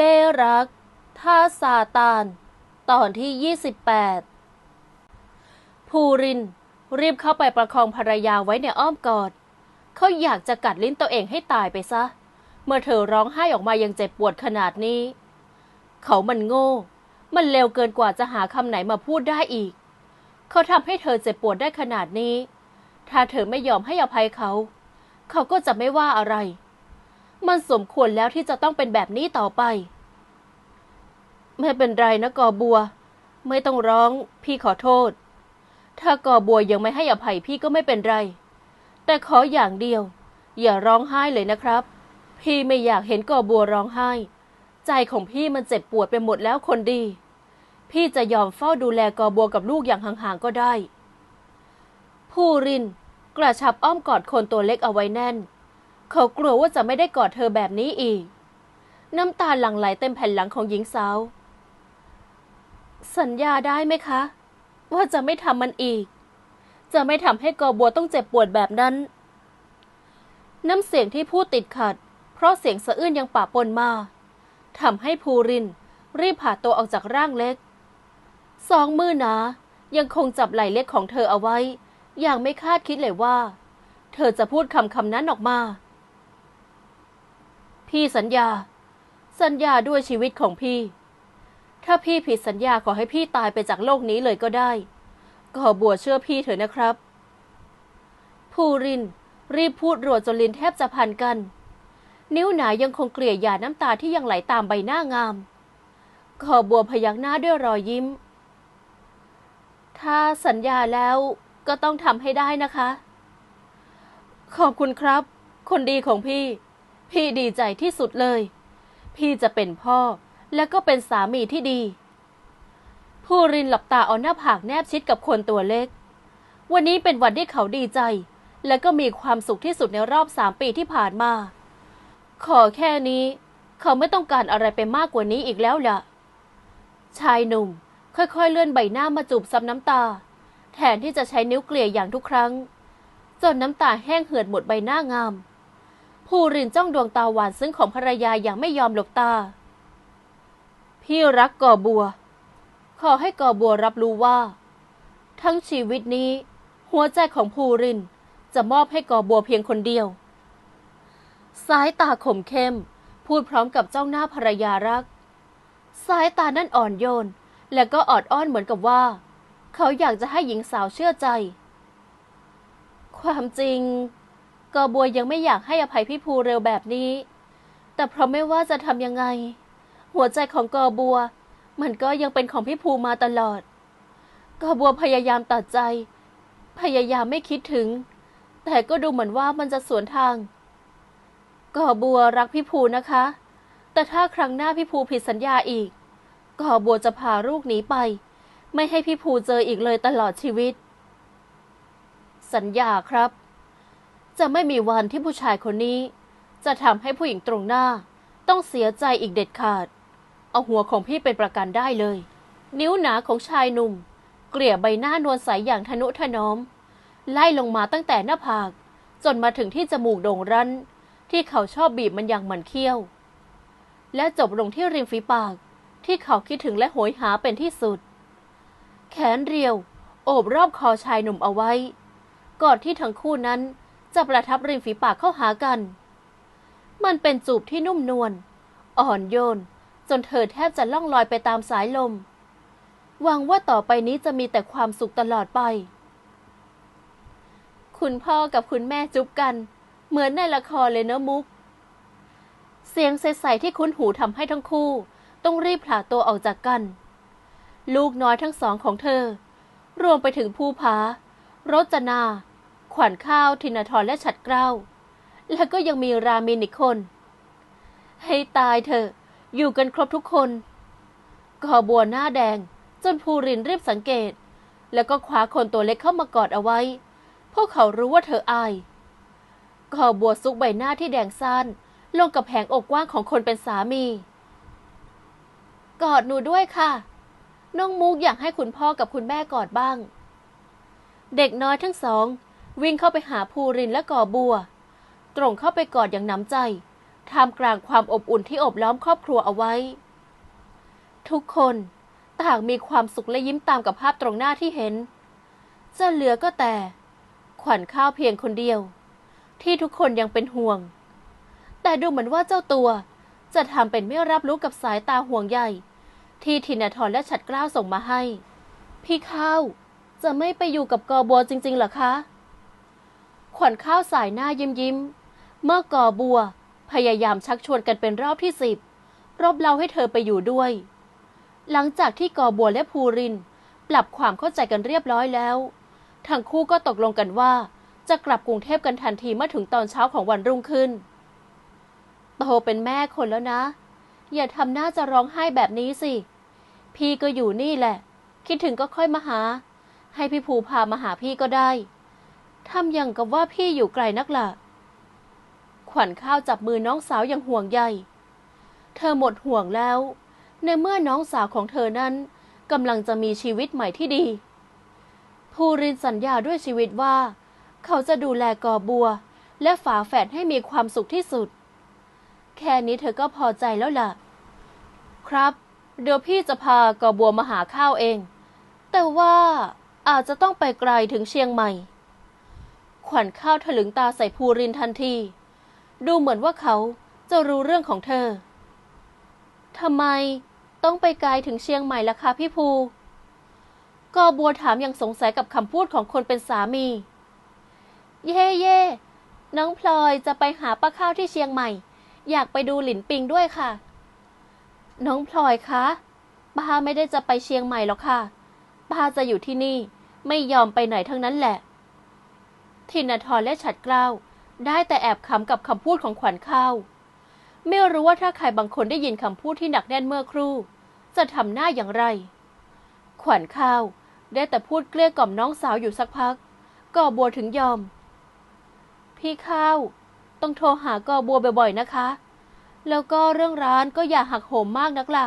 เล่รัก ท่าซาตาน ตอนที่ 28 ภูริน รีบเข้าไปประคองภรรยาไว้ในอ้อมกอด เขาอยากจะกัดลิ้นตัวเองให้ตายไปซะ เมื่อเธอร้องไห้ออกมายังเจ็บปวดขนาดนี้ เขามันโง่ มันเร็วเกินกว่าจะหาคำไหนมาพูดได้อีก เขาทำให้เธอเจ็บปวดได้ขนาดนี้ ถ้าเธอไม่ยอมให้อภัยเขา เขาก็จะไม่ว่าอะไรมันสมควรแล้วที่จะต้องเป็นแบบนี้ต่อไป ไม่เป็นไรนะกอบัว ไม่ต้องร้องพี่ขอโทษ ถ้ากอบัวยังไม่ให้อภัยพี่ก็ไม่เป็นไร แต่ขออย่างเดียว อย่าร้องไห้เลยนะครับ พี่ไม่อยากเห็นกอบัวร้องไห้ ใจของพี่มันเจ็บปวดไปหมดแล้วคนดี พี่จะยอมเฝ้าดูแลกอบัวกับลูกอย่างห่างๆก็ได้ ผู้รินกระชับอ้อมกอดคนตัวเล็กเอาไว้แน่น เขากลัวว่าจะไม่ได้กอดเธอแบบนี้อีก น้ำตาหลั่งไหลเต็มแผ่นหลังของหญิงสาว สัญญาได้ไหมคะ ว่าจะไม่ทำมันอีก จะไม่ทำให้กอบัวต้องเจ็บปวดแบบนั้น น้ำเสียงที่พูดติดขัด เพราะเสียงสะอื้นยังป่าปนมาทำให้ภูริน รีบผ่าตัวออกจากร่างเล็ก สองมือหนายังคงจับไหล่เล็กของเธอเอาไว้ อย่างไม่คาดคิดเลยว่า เธอจะพูดคำคำนั้นออกมา พี่สัญญา สัญญาด้วยชีวิตของพี่ ถ้าพี่ผิดสัญญาขอให้พี่ตายไปจากโลกนี้เลยก็ได้ก็บัวเชื่อพี่เถอะนะครับ ภูริน รีบพูดรัวจนลิ้นแทบจะพันกัน นิ้วหนายังคงเกลี่ยหยาน้ำตาที่ยังไหลตามใบหน้างาม ขอบัวพยักหน้าด้วยรอยยิ้ม ถ้าสัญญาแล้วก็ต้องทำให้ได้นะคะ ขอบคุณครับ คนดีของพี่ พี่ดีใจที่สุดเลย พี่จะเป็นพ่อ และก็เป็นสามีที่ดี ผู้รินหลับตาเอาหน้าผากแนบชิดกับคนตัวเล็ก วันนี้เป็นวันที่เขาดีใจ และก็มีความสุขที่สุดในรอบสามปีที่ผ่านมา ขอแค่นี้ เขาไม่ต้องการอะไรไปมากกว่านี้อีกแล้วล่ะ ชายหนุ่ม ค่อยๆเลื่อนใบหน้ามาจูบซับน้ำตา แทนที่จะใช้นิ้วเกลี่ยอย่างทุกครั้ง จนน้ำตาแห้งเหือดหมดใบหน้างาม ผู้รินจ้องดวงตาหวานซึ้งของภรรยาอย่างไม่ยอมหลบตา พี่รักกอบัว ขอให้กอบัวรับรู้ว่า ทั้งชีวิตนี้ หัวใจของภูรินจะมอบให้กอบัวเพียงคนเดียว สายตาขมเข้ม พูดพร้อมกับจ้องหน้าภรรยารัก สายตานั่นอ่อนโยน และก็ออดอ้อนเหมือนกับว่า เขาอยากจะให้หญิงสาวเชื่อใจ ความจริงกอบัวยังไม่อยากให้อภัยพี่ภูเร็วแบบนี้ แต่เพราะไม่ว่าจะทำยังไง หัวใจของกอบัว มันก็ยังเป็นของพี่ภูมาตลอด กอบัวพยายามตัดใจ พยายามไม่คิดถึง แต่ก็ดูเหมือนว่ามันจะสวนทาง กอบัวรักพี่ภูนะคะ แต่ถ้าครั้งหน้าพี่ภูผิดสัญญาอีก กอบัวจะพาลูกหนีไป ไม่ให้พี่ภูเจออีกเลยตลอดชีวิต สัญญาครับ จะไม่มีวันที่ผู้ชายคนนี้ จะทำให้ผู้หญิงตรงหน้าต้องเสียใจอีกเด็ดขาด เอาหัวของพี่เป็นประกันได้เลย นิ้วหนาของชายหนุ่ม เกลี่ยใบหน้านวลใสอย่างทนุถนอม ไล่ลงมาตั้งแต่หน้าผาก จนมาถึงที่จมูกโด่งรั้น ที่เขาชอบบีบมันอย่างหมันเคี้ยว และจบลงที่ริมฝีปาก ที่เขาคิดถึงและโหยหาเป็นที่สุด แขนเรียว โอบรอบคอชายหนุ่มเอาไว้ ก่อนที่ทั้งคู่นั้นจะประทับริมฝีปากเข้าหากัน มันเป็นจูบที่นุ่มนวลอ่อนโยน จนเธอแทบจะล่องลอยไปตามสายลม หวังว่าต่อไปนี้จะมีแต่ความสุขตลอดไป คุณพ่อกับคุณแม่จุ๊บกัน เหมือนในละครเลยเนอะมุก เสียงใสๆที่คุ้นหูทำให้ทั้งคู่ ต้องรีบผลาตัวออกจากกัน ลูกน้อยทั้งสองของเธอ รวมไปถึงภูผารจนา ขวัญข้าวทินาทรและฉัดเกล้า แล้วก็ยังมีรามินอีกคน ให้ตายเถอะ อยู่กันครบทุกคนกอบัวหน้าแดง จนภูรินรีบสังเกต แล้วก็คว้าคนตัวเล็กเข้ามากอดเอาไว้พราะเขารู้ว่าเธออายกอบัวซุกใบหน้าที่แดงสั้นลงกับแผงอกกว้างของคนเป็นสามี กอดหนูด้วยค่ะ น้องมุกอยากให้คุณพ่อกับคุณแม่กอดบ้าง เด็กน้อยทั้งสอง วิ่งเข้าไปหาภูรินและกอบัว ตรงเข้าไปกอดอย่างหน้ำใจ ท่ามกลางความอบอุ่นที่อบล้อมครอบครัวเอาไว้ ทุกคนต่างมีความสุขและยิ้มตามกับภาพตรงหน้าที่เห็น จะเหลือก็แต่ ขวัญข้าวเพียงคนเดียว ที่ทุกคนยังเป็นห่วง แต่ดูเหมือนว่าเจ้าตัวจะทำเป็นไม่รับรู้กับสายตาห่วงใยที่ทินาทรและฉัดกล้าวส่งมาให้ พี่ข้าวจะไม่ไปอยู่กับกอบัวจริงๆหรอคะ ขวัญข้าวสายหน้ายิ้มยิ้ม เมื่อกอบัว พยายามชักชวนกันเป็นรอบที่สิบรบเล่าให้เธอไปอยู่ด้วย หลังจากที่กอบัวและภูรินปรับความเข้าใจกันเรียบร้อยแล้ว ทั้งคู่ก็ตกลงกันว่า จะกลับกรุงเทพกันทันทีเมื่อถึงตอนเช้าของวันรุ่งขึ้น โตเป็นแม่คนแล้วนะ อย่าทำหน้าจะร้องไห้แบบนี้สิ พี่ก็อยู่นี่แหละ คิดถึงก็ค่อยมาหา ให้พี่ภูพามาหาพี่ก็ได้ทำอย่างกับว่าพี่อยู่ไกลนักล่ะ ขวัญข้าวจับมือน้องสาวอย่างห่วงใย เธอหมดห่วงแล้ว ในเมื่อน้องสาวของเธอนั้นกำลังจะมีชีวิตใหม่ที่ดี ภูรินสัญญาด้วยชีวิตว่า เขาจะดูแลกอบัว และฝาแฝดให้มีความสุขที่สุด แค่นี้เธอก็พอใจแล้วล่ะ ครับ เดี๋ยวพี่จะพากอบัวมาหาข้าวเอง แต่ว่าอาจจะต้องไปไกลถึงเชียงใหม่ ขวัญข้าวถลึงตาใส่ภูรินทันที ดูเหมือนว่าเขาจะรู้เรื่องของเธอ ทำไมต้องไปไกลถึงเชียงใหม่ล่ะคะพี่ภูกอบัวถามอย่างสงสัยกับคำพูดของคนเป็นสามี เย่เย่น้องพลอยจะไปหาป้าข้าวที่เชียงใหม่ อยากไปดูหลินปิงด้วยค่ะ น้องพลอยคะป้าไม่ได้จะไปเชียงใหม่หรอกค่ะป้าจะอยู่ที่นี่ไม่ยอมไปไหนทั้งนั้นแหละ ทินทรและฉัดเกล้า ได้แต่แอบขำกับคำพูดของขวัญข้าว ไม่รู้ว่าถ้าใครบางคนได้ยินคำพูดที่หนักแน่นเมื่อครู่ จะทำหน้าอย่างไร ขวัญข้าว ได้แต่พูดเกลี้ยกล่อมน้องสาวอยู่สักพักก่อบัวถึงยอม พี่ข้าว ต้องโทรหาก่อบัวบ่อยๆนะคะ แล้วก็เรื่องร้านก็อย่าหักโหมมากนักล่ะ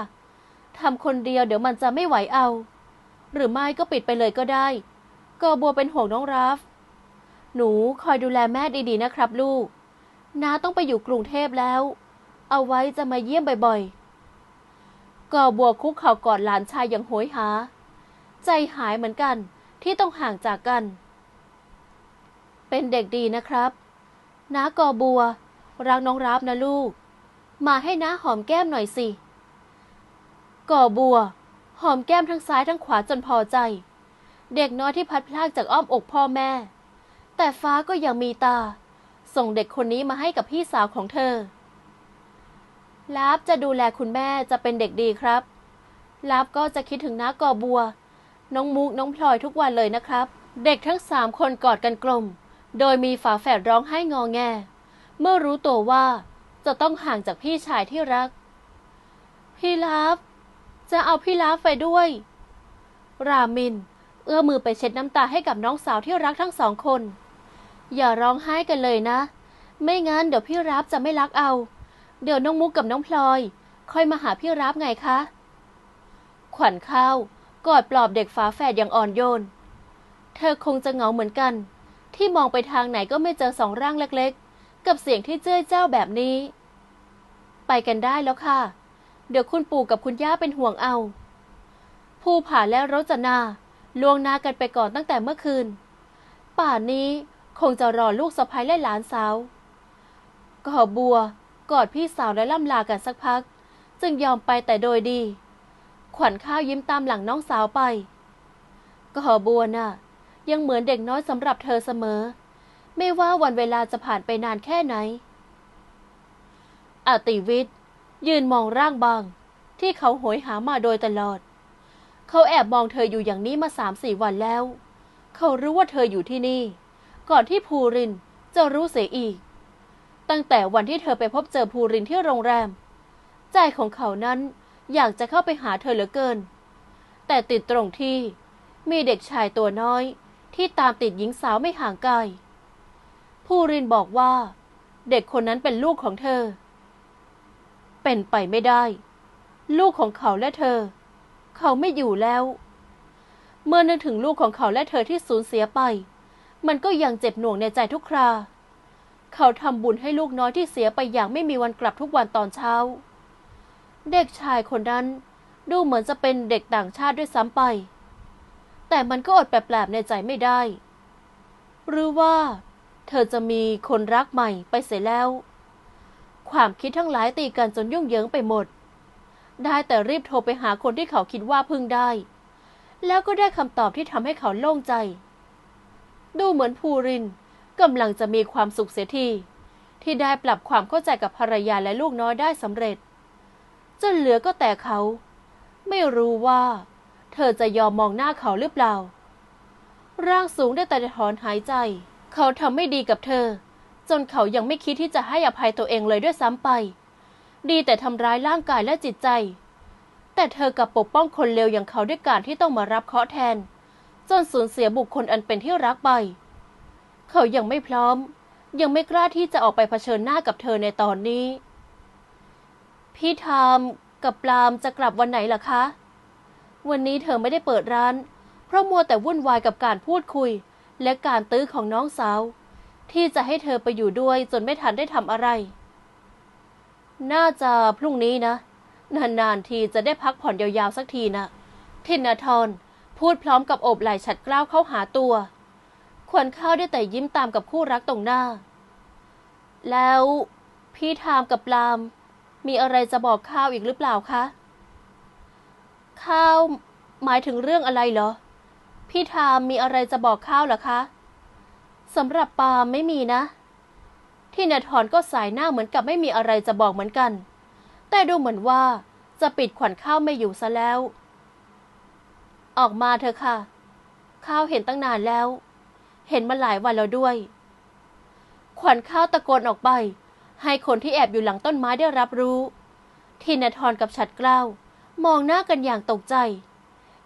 ทำคนเดียวเดี๋ยวมันจะไม่ไหวเอา หรือไม่ก็ปิดไปเลยก็ได้ก่อบัวเป็นห่วงน้องราฟ หนูคอยดูแลแม่ดีๆนะครับลูก น้าต้องไปอยู่กรุงเทพแล้ว เอาไว้จะมาเยี่ยมบ่อยๆก่อบัวคุกเข่ากอดหลานชายอย่างโหยหา ใจหายเหมือนกันที่ต้องห่างจากกัน เป็นเด็กดีนะครับน้ากอบัว รักน้องรับนะลูก มาให้น้าหอมแก้มหน่อยสิก่อบัว หอมแก้มทั้งซ้ายทั้งขวาจนพอใจ เด็กน้อยที่พัดพลากจากอ้อมอกพ่อแม่ แต่ฟ้าก็ยังมีตา ส่งเด็กคนนี้มาให้กับพี่สาวของเธอลาบจะดูแลคุณแม่จะเป็นเด็กดีครับลาบก็จะคิดถึงน้ากอบัว น้องมุกน้องพลอยทุกวันเลยนะครับ เด็กทั้งสามคนกอดกันกลม โดยมีฝาแฝดร้องไห้งอแง เมื่อรู้ตัวว่าจะต้องห่างจากพี่ชายที่รัก พี่ลาบจะเอาพี่ลาบไปด้วย รามิน เอื้อมือไปเช็ดน้ำตาให้กับน้องสาวที่รักทั้งสองคน อย่าร้องไห้กันเลยนะ ไม่งั้นเดี๋ยวพี่รับจะไม่รักเอา เดี๋ยวน้องมุกกับน้องพลอย ค่อยมาหาพี่รับไงคะ ขวัญข้าวกอดปลอบเด็กฝาแฝดอย่างอ่อนโยน เธอคงจะเหงาเหมือนกัน ที่มองไปทางไหนก็ไม่เจอสองร่างเล็กๆ กับเสียงที่เจ้ยเจ้าแบบนี้ ไปกันได้แล้วค่ะ เดี๋ยวคุณปู่กับคุณย่าเป็นห่วงเอาผู้ผ่าและรจนาล่วงหน้ากันไปก่อนตั้งแต่เมื่อคืน ป่านนี้ คงจะรอลูกสะใภ้และหลานสาวก่อบัวกอดพี่สาวและล่ำลากันสักพัก จึงยอมไปแต่โดยดี ขวัญข้าวยิ้มตามหลังน้องสาวไปก่อบัวน่ะ ยังเหมือนเด็กน้อยสำหรับเธอเสมอ ไม่ว่าวันเวลาจะผ่านไปนานแค่ไหนอติวิทย์ยืนมองร่างบาง ที่เขาโหยหามาโดยตลอด เขาแอบมองเธออยู่อย่างนี้มาสามสี่วันแล้ว เขารู้ว่าเธออยู่ที่นี่ ก่อนที่ภูรินจะรู้เสียอีก ตั้งแต่วันที่เธอไปพบเจอภูรินที่โรงแรม ใจของเขานั้นอยากจะเข้าไปหาเธอเหลือเกิน แต่ติดตรงที่มีเด็กชายตัวน้อยที่ตามติดหญิงสาวไม่ห่างไกลภูรินบอกว่า เด็กคนนั้นเป็นลูกของเธอ เป็นไปไม่ได้ ลูกของเขาและเธอ เขาไม่อยู่แล้ว เมื่อนึกถึงลูกของเขาและเธอที่สูญเสียไป มันก็ยังเจ็บหน่วงในใจทุกครา เขาทำบุญให้ลูกน้อยที่เสียไปอย่างไม่มีวันกลับทุกวันตอนเช้า เด็กชายคนนั้นดูเหมือนจะเป็นเด็กต่างชาติด้วยซ้ำไป แต่มันก็อดแปลบๆในใจไม่ได้ หรือว่า เธอจะมีคนรักใหม่ไปเสียแล้ว ความคิดทั้งหลายตีกันจนยุ่งเหยิงไปหมด ได้แต่รีบโทรไปหาคนที่เขาคิดว่าพึ่งได้ แล้วก็ได้คำตอบที่ทำให้เขาโล่งใจ ดูเหมือนภูรินกำลังจะมีความสุขเสียทีที่ได้ปรับความเข้าใจกับภรรยาและลูกน้อยได้สำเร็จจนเหลือก็แต่เขา ไม่รู้ว่า เธอจะยอมมองหน้าเขาหรือเปล่า ร่างสูงได้แต่ถอนหายใจ เขาทำไม่ดีกับเธอ จนเขายังไม่คิดที่จะให้อภัยตัวเองเลยด้วยซ้ำไป ดีแต่ทำร้ายร่างกายและจิตใจ แต่เธอกับปกป้องคนเลวอย่างเขาด้วยการที่ต้องมารับเคราะห์แทน จนสูญเสียบุคคลอันเป็นที่รักไป เขายังไม่พร้อม ยังไม่กล้าที่จะออกไปเผชิญหน้ากับเธอในตอนนี้ พี่ทามกับปลามจะกลับวันไหนล่ะคะ วันนี้เธอไม่ได้เปิดร้าน เพราะมัวแต่วุ่นวายกับการพูดคุย และการตื้อของน้องสาว ที่จะให้เธอไปอยู่ด้วยจนไม่ทันได้ทำอะไร น่าจะพรุ่งนี้นะ นานๆทีจะได้พักผ่อนยาวๆสักทีนะทินาทร พูดพร้อมกับโอบไหล่ฉัดกล้าวเข้าหาตัว ขวัญข้าวได้แต่ยิ้มตามกับคู่รักตรงหน้า แล้วพี่ทามกับปลาม มีอะไรจะบอกข้าวอีกหรือเปล่าคะ ข้าวหมายถึงเรื่องอะไรเหรอ พี่ทามมีอะไรจะบอกข้าวเหรอคะสำหรับปาล์มไม่มีนะ ที่นทรก็สายหน้าเหมือนกับไม่มีอะไรจะบอกเหมือนกัน แต่ดูเหมือนว่าจะปิดขวัญข้าวไม่อยู่ซะแล้ว ออกมาเถอะค่ะ ข้าวเห็นตั้งนานแล้ว เห็นมาหลายวันแล้วด้วย ขวัญข้าวตะโกนออกไป ให้คนที่แอบอยู่หลังต้นไม้ได้รับรู้ ทินทรกับฉัดเกล้ามองหน้ากันอย่างตกใจ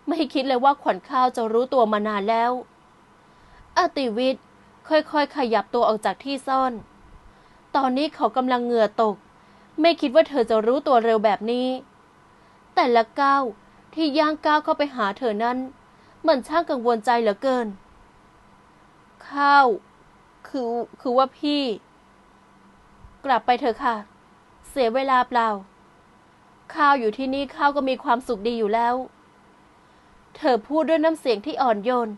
ไม่คิดเลยว่าขวัญข้าวจะรู้ตัวมานานแล้วอติวิทย์ค่อยๆ ขยับตัวออกจากที่ซ่อน ตอนนี้เขากำลังเหงื่อตก ไม่คิดว่าเธอจะรู้ตัวเร็วแบบนี้ แต่ละก้าว ที่ย่างก้าวเข้าไปหาเธอนั้น มันช่างกังวลใจเหลือเกิน ข้าว คือคือว่าพี่ กลับไปเถอะค่ะ เสียเวลาเปล่า ข้าวอยู่ที่นี่ข้าวก็มีความสุขดีอยู่แล้ว เธอพูดด้วยน้ำเสียงที่อ่อนโยน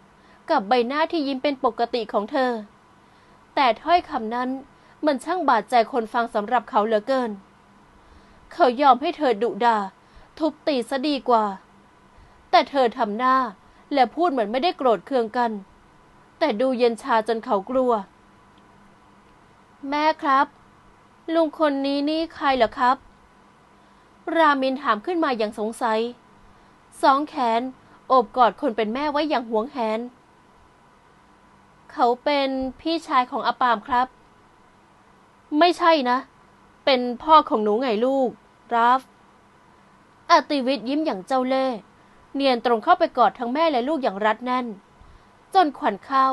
กับใบหน้าที่ยิ้มเป็นปกติของเธอ แต่ถ้อยคำนั้นมันช่างบาดใจคนฟังสำหรับเขาเหลือเกิน เขายอมให้เธอดุด่าทุบตีซะดีกว่า แต่เธอทำหน้าและพูดเหมือนไม่ได้โกรธเคืองกัน แต่ดูเย็นชาจนเขากลัว แม่ครับ ลุงคนนี้นี่ใครเหรอครับ รามินถามขึ้นมาอย่างสงสัย สองแขนโอบกอดคนเป็นแม่ไว้อย่างหวงแหน เขาเป็นพี่ชายของอาปามครับ ไม่ใช่นะ เป็นพ่อของหนูไงลูก ราฟอติวิทย์ยิ้มอย่างเจ้าเล่ห์ เนียนตรงเข้าไปกอดทั้งแม่และลูกอย่างรัดแน่น จนขวัญเข้า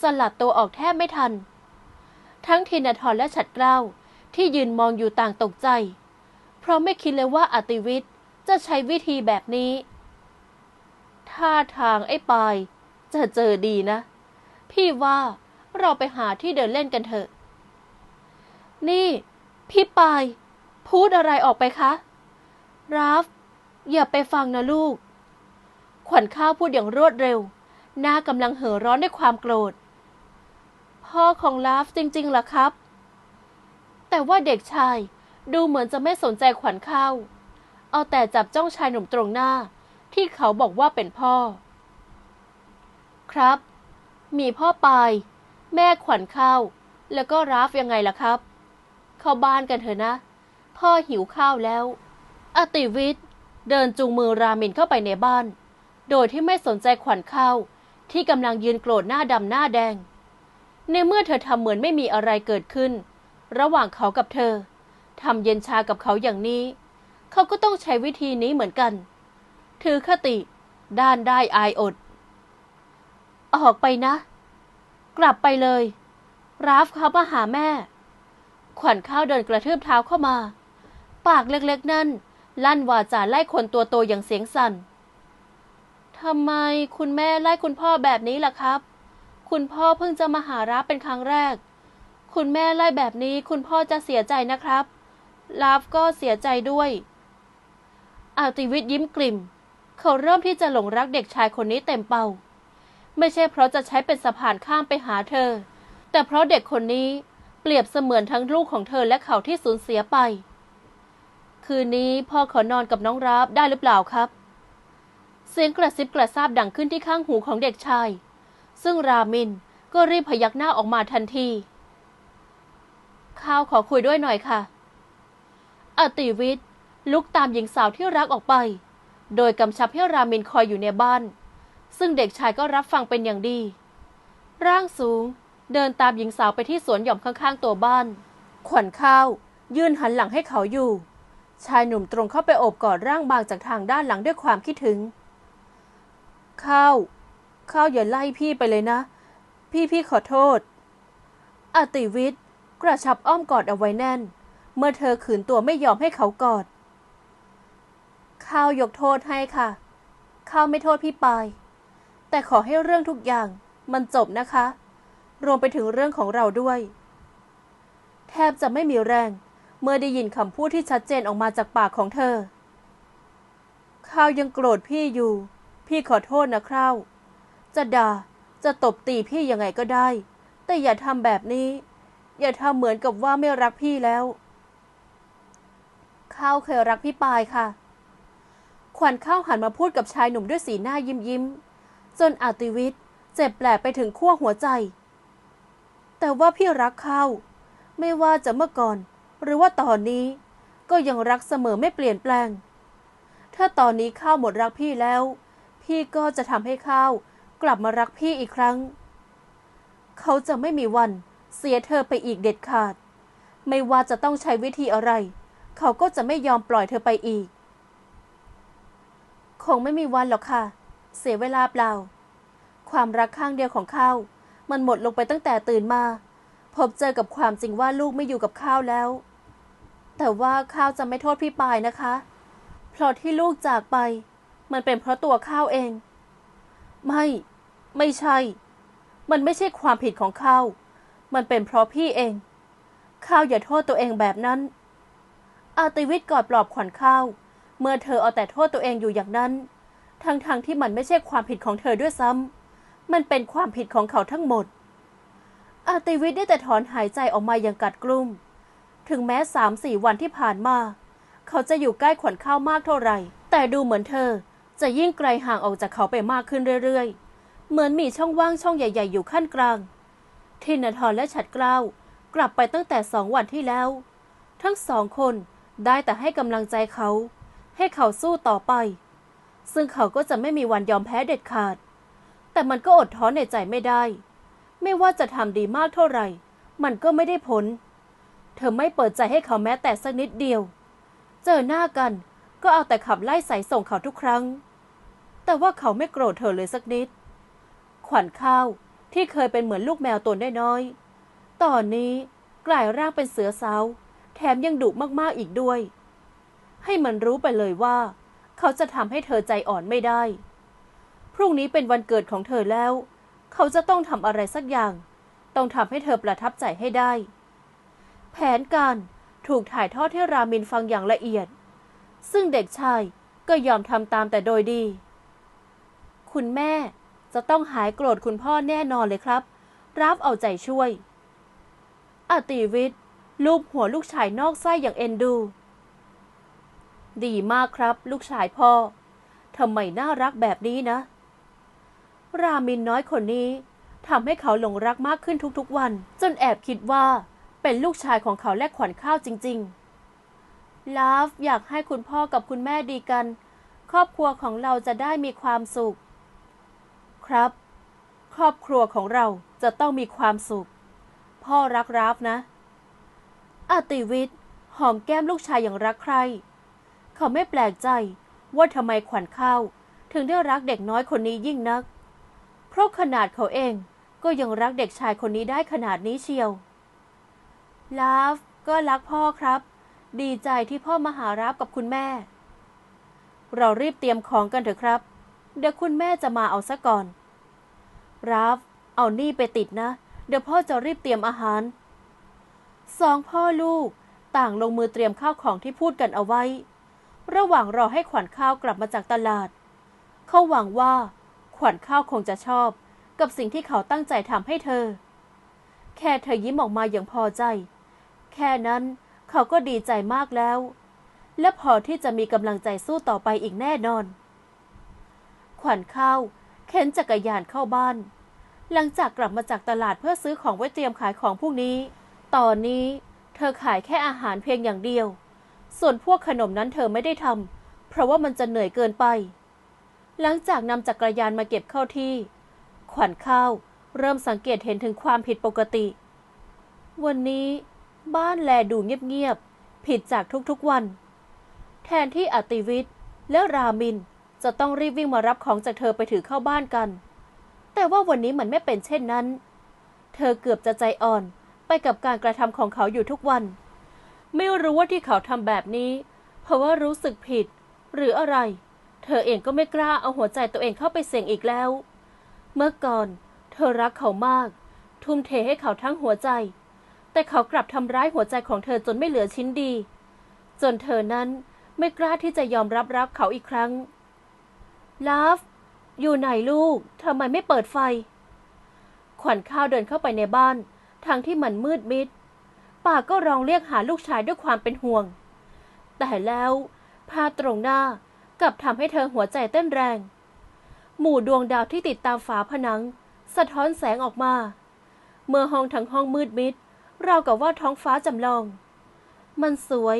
สลัดตัวออกแทบไม่ทัน ทั้งทินาทรและฉัดเกล้าที่ยืนมองอยู่ต่างตกใจ เพราะไม่คิดเลยว่าอติวิทย์จะใช้วิธีแบบนี้ ท่าทางไอ้ปายจะเจอดีนะ พี่ว่าเราไปหาที่เดินเล่นกันเถอะ นี่ พี่ปาย พูดอะไรออกไปคะ ราฟ อย่าไปฟังนะลูก ขวัญข้าวพูดอย่างรวดเร็ว หน้ากำลังเห่อร้อนด้วยความโกรธ พ่อของลาฟจริงๆล่ะครับ แต่ว่าเด็กชายดูเหมือนจะไม่สนใจขวัญข้าว เอาแต่จับจ้องชายหนุ่มตรงหน้า ที่เขาบอกว่าเป็นพ่อ ครับ มีพ่อปาย แม่ขวัญข้าว แล้วก็ราฟยังไงล่ะครับ เข้าบ้านกันเถอะนะ พ่อหิวข้าวแล้ว อติวิทย์เดินจูงมือรามินเข้าไปในบ้าน โดยที่ไม่สนใจขวัญข้าวที่กำลังยืนโกรธหน้าดำหน้าแดง ในเมื่อเธอทำเหมือนไม่มีอะไรเกิดขึ้น ระหว่างเขากับเธอทำเย็นชากับเขาอย่างนี้ เขาก็ต้องใช้วิธีนี้เหมือนกัน ถือคติ ด้านได้อายอด ออกไปนะ กลับไปเลย ราฟเขามาหาแม่ ขวัญข้าวเดินกระทืบเท้าเข้ามา ปากเล็กๆนั่นลั่นวาจาไล่คนตัวโตอย่างเสียงสั่น ทำไมคุณแม่ไล่คุณพ่อแบบนี้ล่ะครับ คุณพ่อเพิ่งจะมาหาราฟเป็นครั้งแรก คุณแม่ไล่แบบนี้คุณพ่อจะเสียใจนะครับลาฟก็เสียใจด้วยอาติวิทย์ยิ้มกลิ่ม เขาเริ่มที่จะหลงรักเด็กชายคนนี้เต็มเป่า ไม่ใช่เพราะจะใช้เป็นสะพานข้ามไปหาเธอ แต่เพราะเด็กคนนี้เปรียบเสมือนทั้งลูกของเธอและเขาที่สูญเสียไป คืนนี้พ่อขอนอนกับน้องราฟได้หรือเปล่าครับ เสียงกระซิบกระซาบดังขึ้นที่ข้างหูของเด็กชาย ซึ่งรามินก็รีบพยักหน้าออกมาทันทีข้าวขอคุยด้วยหน่อยค่ะ อติวิทย์ลุกตามหญิงสาวที่รักออกไป โดยกำชับให้รามินคอยอยู่ในบ้าน ซึ่งเด็กชายก็รับฟังเป็นอย่างดี ร่างสูงเดินตามหญิงสาวไปที่สวนหย่อมข้างๆตัวบ้าน ขวัญข้าว ยื่นหันหลังให้เขาอยู่ ชายหนุ่มตรงเข้าไปโอบกอดร่างบางจากทางด้านหลังด้วยความคิดถึง ข้าว ข้าวอย่าไล่พี่ไปเลยนะ พี่พี่ขอโทษ อติวิทย์กระชับอ้อมกอดเอาไว้แน่น เมื่อเธอขืนตัวไม่ยอมให้เขากอด ข้าวยกโทษให้ค่ะ ข้าวไม่โทษพี่ปาย แต่ขอให้เรื่องทุกอย่างมันจบนะคะ รวมไปถึงเรื่องของเราด้วย แทบจะไม่มีแรง เมื่อได้ยินคำพูดที่ชัดเจนออกมาจากปากของเธอ ข้าวยังโกรธพี่อยู่ พี่ขอโทษนะข้าวจะด่า จะตบตีพี่ยังไงก็ได้ แต่อย่าทำแบบนี้ อย่าทำเหมือนกับว่าไม่รักพี่แล้ว ข้าวเคยรักพี่ปายค่ะ ขวัญข้าวหันมาพูดกับชายหนุ่มด้วยสีหน้ายิ้มยิ้ม จนอาติวิทย์เจ็บแปลกไปถึงขั้วหัวใจ แต่ว่าพี่รักข้าวไม่ว่าจะเมื่อก่อน หรือว่าตอนนี้ ก็ยังรักเสมอไม่เปลี่ยนแปลง ถ้าตอนนี้ข้าวหมดรักพี่แล้ว พี่ก็จะทำให้ข้าวกลับมารักพี่อีกครั้ง เขาจะไม่มีวันเสียเธอไปอีกเด็ดขาด ไม่ว่าจะต้องใช้วิธีอะไร เขาก็จะไม่ยอมปล่อยเธอไปอีก คงไม่มีวันหรอกค่ะ เสียเวลาเปล่า ความรักข้างเดียวของข้าวมันหมดลงไปตั้งแต่ตื่นมา พบเจอกับความจริงว่าลูกไม่อยู่กับข้าวแล้ว แต่ว่าข้าวจะไม่โทษพี่ปายนะคะเพราะที่ลูกจากไป มันเป็นเพราะตัวข้าวเอง ไม่ ไม่ใช่ มันไม่ใช่ความผิดของข้าว มันเป็นเพราะพี่เอง ข้าวอย่าโทษตัวเองแบบนั้น อาติวิทย์กอดปลอบขวัญข้าว เมื่อเธอเอาแต่โทษตัวเองอยู่อย่างนั้น ทั้งๆทที่มันไม่ใช่ความผิดของเธอด้วยซ้ำ มันเป็นความผิดของเขาทั้งหมด อาติวิทย์ได้แต่ถอนหายใจออกมาอย่างกัดกลุ้ม ถึงแม้สามสี่วันที่ผ่านมา เขาจะอยู่ใกล้ขวัญข้าวมากเท่าไหร่ แต่ดูเหมือนเธอ จะยิ่งไกลห่างออกจากเขาไปมากขึ้นเรื่อยๆ เหมือนมีช่องว่างช่องใหญ่ ๆ อยู่ขั้นกลาง ทินทรและฉัดเกล้าวกลับไปตั้งแต่สองวันที่แล้ว ทั้งสองคนได้แต่ให้กำลังใจเขา ให้เขาสู้ต่อไป ซึ่งเขาก็จะไม่มีวันยอมแพ้เด็ดขาด แต่มันก็อดท้อในใจไม่ได้ ไม่ว่าจะทำดีมากเท่าไหร่ มันก็ไม่ได้ผล เธอไม่เปิดใจให้เขาแม้แต่สักนิดเดียว เจอหน้ากัน ก็เอาแต่ขับไล่ใส่ส่งเขาทุกครั้ง แต่ว่าเขาไม่โกรธเธอเลยสักนิด ขวัญข้าวที่เคยเป็นเหมือนลูกแมวตัวน้อยๆ ตอนนี้กลายร่างเป็นเสือสาวแถมยังดุมากๆอีกด้วย ให้มันรู้ไปเลยว่า เขาจะทำให้เธอใจอ่อนไม่ได้ พรุ่งนี้เป็นวันเกิดของเธอแล้ว เขาจะต้องทำอะไรสักอย่าง ต้องทำให้เธอประทับใจให้ได้ แผนการถูกถ่ายทอดให้รามินฟังอย่างละเอียด ซึ่งเด็กชายก็ยอมทำตามแต่โดยดี คุณแม่จะต้องหายโกรธคุณพ่อแน่นอนเลยครับ รับเอาใจช่วยอติวิทย์ลูบหัวลูกชายนอกไส้อย่างเอ็นดู ดีมากครับ ลูกชายพ่อทำไมน่ารักแบบนี้นะ รามินน้อยคนนี้ทำให้เขาหลงรักมากขึ้นทุกๆวัน จนแอบคิดว่าเป็นลูกชายของเขาและขวัญข้าวจริง ๆ ลาฟอยากให้คุณพ่อกับคุณแม่ดีกัน ครอบครัวของเราจะได้มีความสุข ครับ ครอบครัวของเราจะต้องมีความสุข พ่อรักราฟนะอาติวิทย์หอมแก้มลูกชายอย่างรักใคร เขาไม่แปลกใจว่าทำไมขวัญข้าวถึงได้รักเด็กน้อยคนนี้ยิ่งนัก เพราะขนาดเขาเองก็ยังรักเด็กชายคนนี้ได้ขนาดนี้เชียว ลาฟก็รักพ่อครับ ดีใจที่พ่อมาหารับกับคุณแม่ เรารีบเตรียมของกันเถอะครับ เดี๋ยวคุณแม่จะมาเอาซะก่อนราฟเอานี่ไปติดนะ เดี๋ยวพ่อจะรีบเตรียมอาหาร สองพ่อลูกต่างลงมือเตรียมข้าวของที่พูดกันเอาไว้ ระหว่างรอให้ขวัญข้าวกลับมาจากตลาด เขาหวังว่า ขวัญข้าวคงจะชอบ กับสิ่งที่เขาตั้งใจทำให้เธอ แค่เธอยิ้มออกมาอย่างพอใจ แค่นั้น เขาก็ดีใจมากแล้ว และพอที่จะมีกำลังใจสู้ต่อไปอีกแน่นอน ขวัญข้าวเข็นจักรยานเข้าบ้าน หลังจากกลับมาจากตลาดเพื่อซื้อของไว้เตรียมขายของพวกนี้ ตอนนี้เธอขายแค่อาหารเพียงอย่างเดียว ส่วนพวกขนมนั้นเธอไม่ได้ทำเพราะว่ามันจะเหนื่อยเกินไป หลังจากนำจักรยานมาเก็บเข้าที่ ขวัญข้าวเริ่มสังเกตเห็นถึงความผิดปกติ วันนี้ บ้านแลดูเงียบๆ ผิดจากทุกๆวัน แทนที่อติวิทย์และรามินจะต้องรีบวิ่งมารับของจากเธอไปถือเข้าบ้านกัน แต่ว่าวันนี้มันไม่เป็นเช่นนั้น เธอเกือบจะใจอ่อนไปกับการกระทำของเขาอยู่ทุกวัน ไม่รู้ว่าที่เขาทำแบบนี้ เพราะว่ารู้สึกผิด หรืออะไร เธอเองก็ไม่กล้าเอาหัวใจตัวเองเข้าไปเสี่ยงอีกแล้ว เมื่อก่อน เธอรักเขามาก ทุ่มเทให้เขาทั้งหัวใจ แต่เขากลับทำร้ายหัวใจของเธอจนไม่เหลือชิ้นดี จนเธอนั้นไม่กล้าที่จะยอมรับรักเขาอีกครั้งลาฟอยู่ไหนลูกทำไมไม่เปิดไฟ ขวัญข้าวเดินเข้าไปในบ้าน ทางที่มันมืดมิดปากก็ร้องเรียกหาลูกชายด้วยความเป็นห่วง แต่แล้วภาพตรงหน้ากลับทำให้เธอหัวใจเต้นแรง หมู่ดวงดาวที่ติดตามฝาผนัง สะท้อนแสงออกมา เมื่อห้องทั้งห้องมืดมิด ราวกับว่าท้องฟ้าจำลอง มันสวย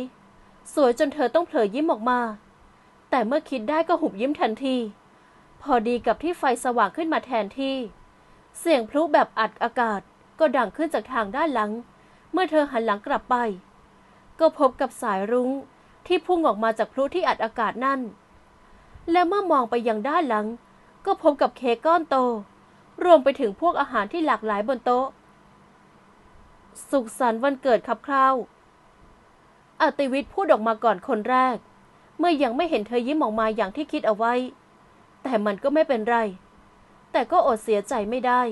สวยจนเธอต้องเผลอยิ้มออกมา แต่เมื่อคิดได้ก็หุบยิ้มทันที พอดีกับที่ไฟสว่างขึ้นมาแทนที่ เสียงพลุแบบอัดอากาศก็ดังขึ้นจากทางด้านหลัง เมื่อเธอหันหลังกลับไป ก็พบกับสายรุ้งที่พุ่งออกมาจากพลุที่อัดอากาศนั่น และเมื่อมองไปยังด้านหลัง ก็พบกับเค้กก้อนโต รวมไปถึงพวกอาหารที่หลากหลายบนโต๊ะ สุขสันต์วันเกิดครับคราวอติวิทย์พูดออกมาก่อนคนแรก เมื่อยังไม่เห็นเธอยิ้มออกมาอย่างที่คิดเอาไว้ แต่มันก็ไม่เป็นไร แต่ก็อดเสียใจไม่ได้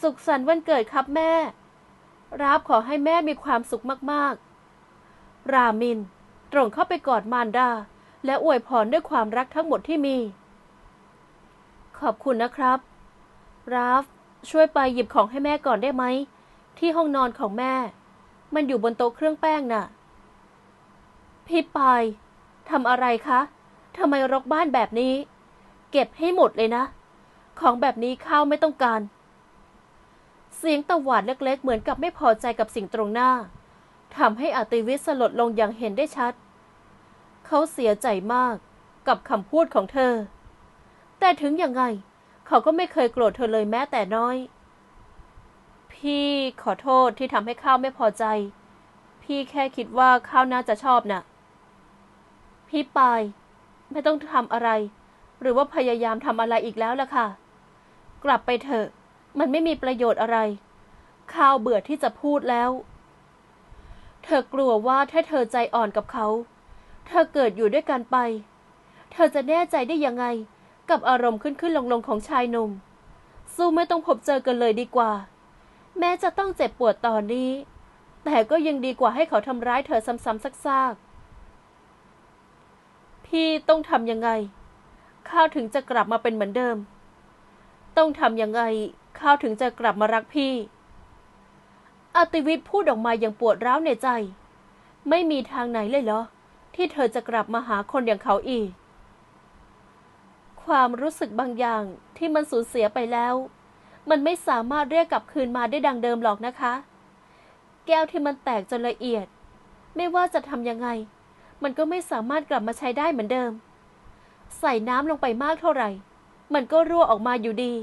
สุขสันต์วันเกิดครับแม่รับขอให้แม่มีความสุขมากๆ รามิน ตรงเข้าไปกอดมารดา และอวยพรด้วยความรักทั้งหมดที่มี ขอบคุณนะครับ ราฟช่วยไปหยิบของให้แม่ก่อนได้ไหม ที่ห้องนอนของแม่ มันอยู่บนโต๊ะเครื่องแป้งน่ะ พี่ปายทำอะไรคะทำไมรกบ้านแบบนี้ เก็บให้หมดเลยนะ ของแบบนี้ข้าวไม่ต้องการ เสียงตะหวาดเล็กๆ เหมือนกับไม่พอใจกับสิ่งตรงหน้าทำให้อติวิทย์สลดลงอย่างเห็นได้ชัด เขาเสียใจมากกับคำพูดของเธอ แต่ถึงยังไง เขาก็ไม่เคยโกรธเธอเลยแม้แต่น้อย พี่ขอโทษที่ทำให้ข้าวไม่พอใจ พี่แค่คิดว่าข้าวน่าจะชอบน่ะ พี่ปาย ไม่ต้องทำอะไร หรือว่าพยายามทำอะไรอีกแล้วล่ะค่ะ กลับไปเถอะ มันไม่มีประโยชน์อะไร ข้าวเบื่อที่จะพูดแล้ว เธอกลัวว่าถ้าเธอใจอ่อนกับเขา เธอเกิดอยู่ด้วยกันไป เธอจะแน่ใจได้ยังไง กับอารมณ์ขึ้นขึ้นลงลงของชายหนุ่มสู้ไม่ต้องพบเจอกันเลยดีกว่า แม้จะต้องเจ็บปวดตอนนี้ แต่ก็ยังดีกว่าให้เขาทำร้ายเธอซ้ำๆซากๆ พี่ต้องทำยังไง ข้าวถึงจะกลับมาเป็นเหมือนเดิม ต้องทำยังไง ข้าวถึงจะกลับมารักพี่อติวิทย์พูดออกมาอย่างปวดร้าวในใจ ไม่มีทางไหนเลยเหรอ ที่เธอจะกลับมาหาคนอย่างเขาอีก ความรู้สึกบางอย่างที่มันสูญเสียไปแล้ว มันไม่สามารถเรียกกลับคืนมาได้ดังเดิมหรอกนะคะ แก้วที่มันแตกจนละเอียด ไม่ว่าจะทำยังไง มันก็ไม่สามารถกลับมาใช้ได้เหมือนเดิม ใส่น้ำลงไปมากเท่าไหร่ มันก็รั่วออกมาอยู่ดี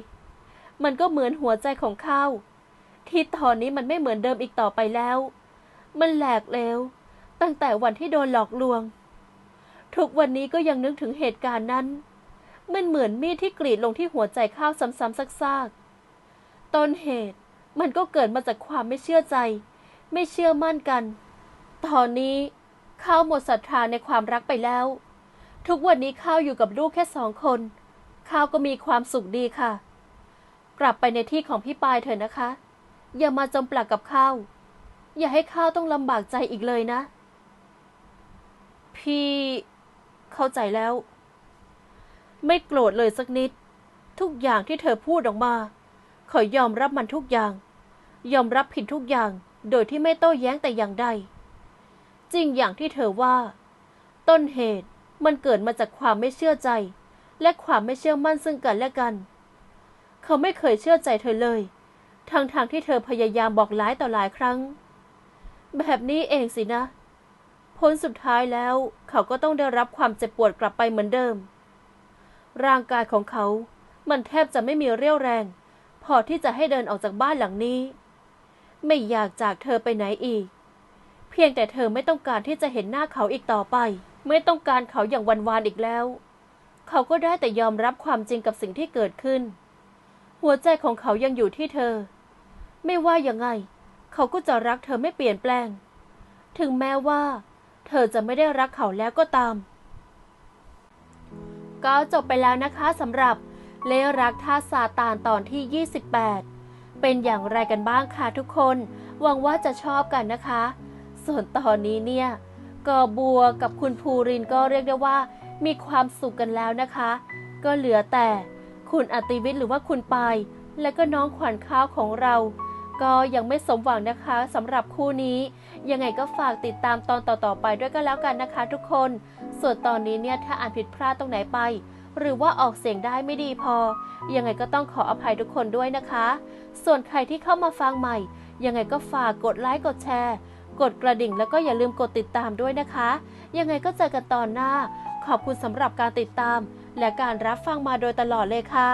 มันก็เหมือนหัวใจของข้าวที่ตอนนี้มันไม่เหมือนเดิมอีกต่อไปแล้ว มันแหลกแล้วตั้งแต่วันที่โดนหลอกลวง ทุกวันนี้ก็ยังนึกถึงเหตุการณ์นั้น มันเหมือนมีดที่กรีดลงที่หัวใจข้าวซ้ำๆซากๆ ต้นเหตุ มันก็เกิดมาจากความไม่เชื่อใจ ไม่เชื่อมั่นกัน ตอนนี้ข้าวหมดศรัทธาในความรักไปแล้ว ทุกวันนี้ข้าวอยู่กับลูกแค่สองคน ข้าวก็มีความสุขดีค่ะ กลับไปในที่ของพี่ปายเถอะนะคะ อย่ามาจมปลักกับข้าว อย่าให้ข้าวต้องลำบากใจอีกเลยนะ พี่เข้าใจแล้ว ไม่โกรธเลยสักนิด ทุกอย่างที่เธอพูดออกมา ขอยอมรับมันทุกอย่าง ยอมรับผิดทุกอย่าง โดยที่ไม่โต้แย้งแต่อย่างใด จริงอย่างที่เธอว่า ต้นเหตุมันเกิดมาจากความไม่เชื่อใจ และความไม่เชื่อมั่นซึ่งกันและกัน เขาไม่เคยเชื่อใจเธอเลย ทั้งทางๆที่เธอพยายามบอกหลายต่อหลายครั้ง แบบนี้เองสินะ ผลสุดท้ายแล้ว เขาก็ต้องได้รับความเจ็บปวดกลับไปเหมือนเดิม ร่างกายของเขา มันแทบจะไม่มีเรี่ยวแรง พอที่จะให้เดินออกจากบ้านหลังนี้ ไม่อยากจากเธอไปไหนอีก เพียงแต่เธอไม่ต้องการที่จะเห็นหน้าเขาอีกต่อไป ไม่ต้องการเขาอย่างวันวานอีกแล้ว เขาก็ได้แต่ยอมรับความจริงกับสิ่งที่เกิดขึ้น หัวใจของเขายังอยู่ที่เธอ ไม่ว่ายังไง เขาก็จะรักเธอไม่เปลี่ยนแปลง ถึงแม้ว่า เธอจะไม่ได้รักเขาแล้วก็ตาม ก็จบไปแล้วนะคะสำหรับ เลรักท่าซาตานตอนที่ 28 เป็นอย่างไรกันบ้างคะทุกคน หวังว่าจะชอบกันนะคะ ส่วนตอนนี้เนี่ยกอบัวกับคุณภูรินก็เรียกได้ว่า มีความสุขกันแล้วนะคะ ก็เหลือแต่คุณอติวิทย์หรือว่าคุณปายและก็น้องขวัญข้าวของเรา ก็ยังไม่สมหวังนะคะสำหรับคู่นี้ ยังไงก็ฝากติดตามตอนต่อๆไปด้วยก็แล้วกันนะคะ ทุกคน ส่วนตอนนี้เนี่ยถ้าอ่านผิดพลาดตรงไหนไป หรือว่าออกเสียงได้ไม่ดีพอ ยังไงก็ต้องขออภัยทุกคนด้วยนะคะ ส่วนใครที่เข้ามาฟังใหม่ ยังไงก็ฝากกดไลค์กดแชร์ กดกระดิ่งแล้วก็อย่าลืมกดติดตามด้วยนะคะ ยังไงก็เจอกันตอนหน้า ขอบคุณสำหรับการติดตาม และการรับฟังมาโดยตลอดเลยค่ะ